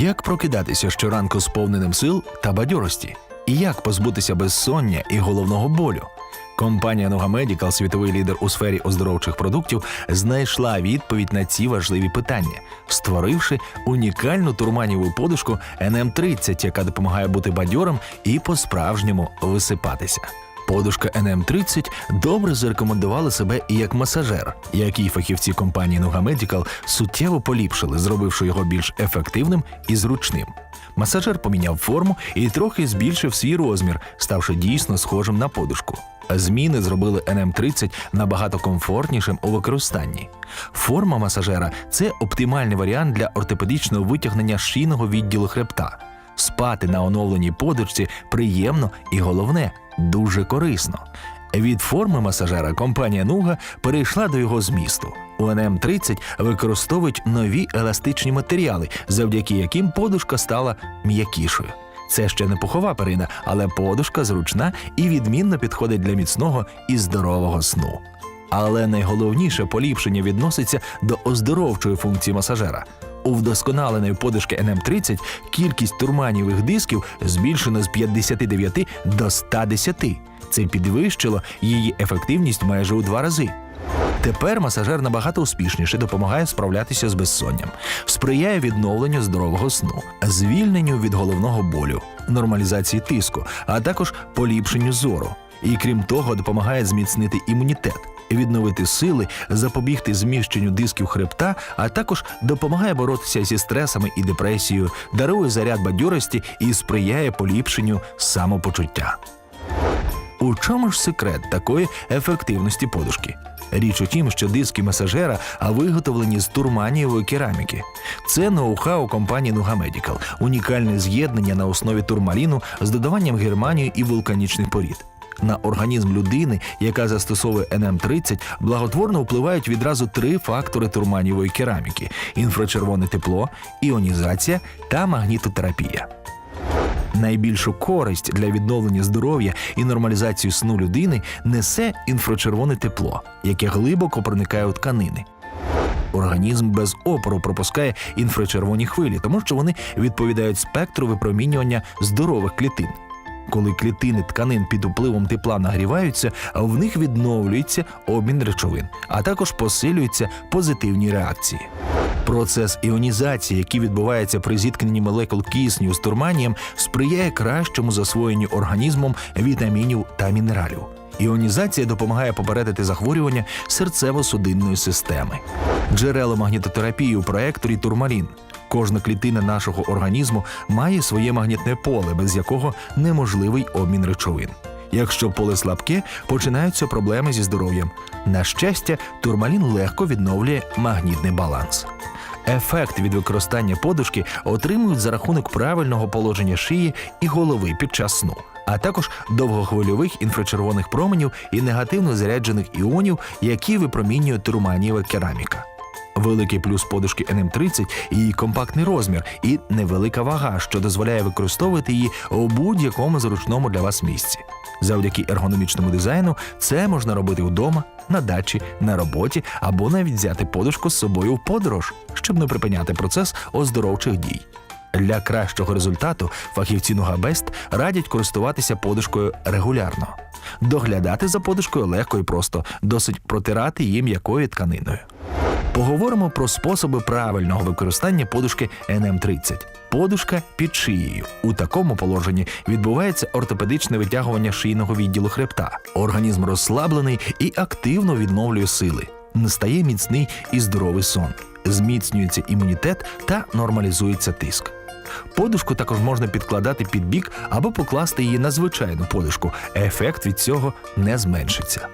Як прокидатися щоранку сповненим сил та бадьорості? І як позбутися безсоння і головного болю? Компанія Нога Медікал, світовий лідер у сфері оздоровчих продуктів, знайшла відповідь на ці важливі питання, створивши унікальну турманіву подушку NM30, яка допомагає бути бадьорим і по-справжньому висипатися. Подушка NM30 добре зарекомендувала себе і як масажер, який фахівці компанії Nuga суттєво поліпшили, зробивши його більш ефективним і зручним. Масажер поміняв форму і трохи збільшив свій розмір, ставши дійсно схожим на подушку. Зміни зробили NM30 набагато комфортнішим у використанні. Форма масажера це оптимальний варіант для ортопедичного витягнення шийного відділу хребта. Спати на оновленій подушці приємно і головне дуже корисно. Від форми масажера компанія Нуга перейшла до його змісту. У НМ-30 використовують нові еластичні матеріали, завдяки яким подушка стала м'якішою. Це ще не пухова перина, але подушка зручна і відмінно підходить для міцного і здорового сну. Але найголовніше поліпшення відноситься до оздоровчої функції масажера. У вдосконаленої подушки NM30 кількість турманівих дисків збільшено з 59 до 110. Це підвищило її ефективність майже у два рази. Тепер масажер набагато успішніше допомагає справлятися з безсонням, сприяє відновленню здорового сну, звільненню від головного болю, нормалізації тиску, а також поліпшенню зору. І крім того, допомагає зміцнити імунітет, відновити сили, запобігти зміщенню дисків хребта, а також допомагає боротися зі стресами і депресією, дарує заряд бадьорості і сприяє поліпшенню самопочуття. У чому ж секрет такої ефективності подушки? Річ у тім, що диски масажера виготовлені з турманієвої кераміки. Це ноу-хау компанії Medical, унікальне з'єднання на основі турмаліну з додаванням германію і вулканічних порід. На організм людини, яка застосовує НМ30, благотворно впливають відразу три фактори турманієвої кераміки: інфрачервоне тепло, іонізація та магнітотерапія. Найбільшу користь для відновлення здоров'я і нормалізацію сну людини несе інфрачервоне тепло, яке глибоко проникає у тканини. Організм без опору пропускає інфрачервоні хвилі, тому що вони відповідають спектру випромінювання здорових клітин. Коли клітини тканин під впливом тепла нагріваються, в них відновлюється обмін речовин, а також посилюються позитивні реакції. Процес іонізації, який відбувається при зіткненні молекул кисню з турманієм, сприяє кращому засвоєнню організмом вітамінів та мінералів. Іонізація допомагає попередити захворювання серцево-судинної системи. Джерело магнітотерапії у проекторі турмалін. Кожна клітина нашого організму має своє магнітне поле, без якого неможливий обмін речовин. Якщо поле слабке, починаються проблеми зі здоров'ям. На щастя, турмалін легко відновлює магнітний баланс. Ефект від використання подушки отримують за рахунок правильного положення шиї і голови під час сну, а також довгохвильових інфрачервоних променів і негативно заряджених іонів, які випромінює турманієва кераміка. Великий плюс подушки NM30 – її компактний розмір і невелика вага, що дозволяє використовувати її у будь-якому зручному для вас місці. Завдяки ергономічному дизайну це можна робити вдома, на дачі, на роботі або навіть взяти подушку з собою в подорож, щоб не припиняти процес оздоровчих дій. Для кращого результату фахівці Нугабест радять користуватися подушкою регулярно. Доглядати за подушкою легко і просто, досить протирати її м'якою тканиною. Поговоримо про способи правильного використання подушки NM30. Подушка під шиєю. У такому положенні відбувається ортопедичне витягування шийного відділу хребта. Організм розслаблений і активно відновлює сили. Настає міцний і здоровий сон. Зміцнюється імунітет та нормалізується тиск. Подушку також можна підкладати під бік або покласти її на звичайну подушку. Ефект від цього не зменшиться.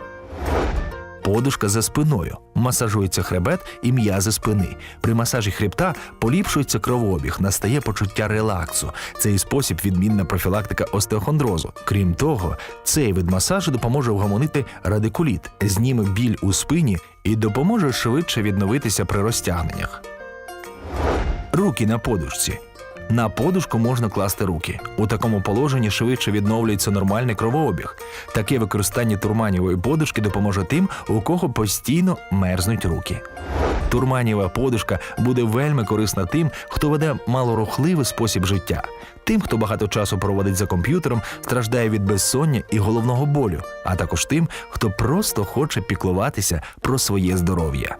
Подушка за спиною. Масажується хребет і м'язи спини. При масажі хребта поліпшується кровообіг, настає почуття релаксу. Цей спосіб відмінна профілактика остеохондрозу. Крім того, цей вид масажу допоможе вгомонити радикуліт, зніме біль у спині і допоможе швидше відновитися при розтягненнях. Руки на подушці. На подушку можна класти руки. У такому положенні швидше відновлюється нормальний кровообіг. Таке використання турманівої подушки допоможе тим, у кого постійно мерзнуть руки. Турманієва подушка буде вельми корисна тим, хто веде малорухливий спосіб життя, тим, хто багато часу проводить за комп'ютером, страждає від безсоння і головного болю, а також тим, хто просто хоче піклуватися про своє здоров'я.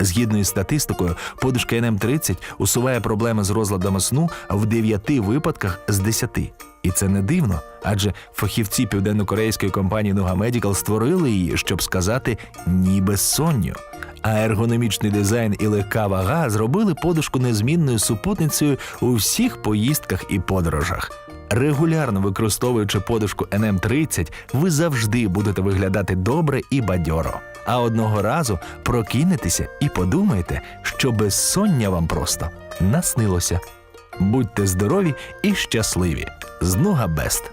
Згідно із статистикою, подушка НМ-30 усуває проблеми з розладами сну в 9 випадках з 10. І це не дивно, адже фахівці південнокорейської компанії Nuga Medical створили її, щоб сказати ні безсонню. А ергономічний дизайн і легка вага зробили подушку незмінною супутницею у всіх поїздках і подорожах. Регулярно використовуючи подушку NM30, ви завжди будете виглядати добре і бадьоро. А одного разу прокинетеся і подумаєте, що безсоння вам просто наснилося. Будьте здорові і щасливі! З Нуга Бест!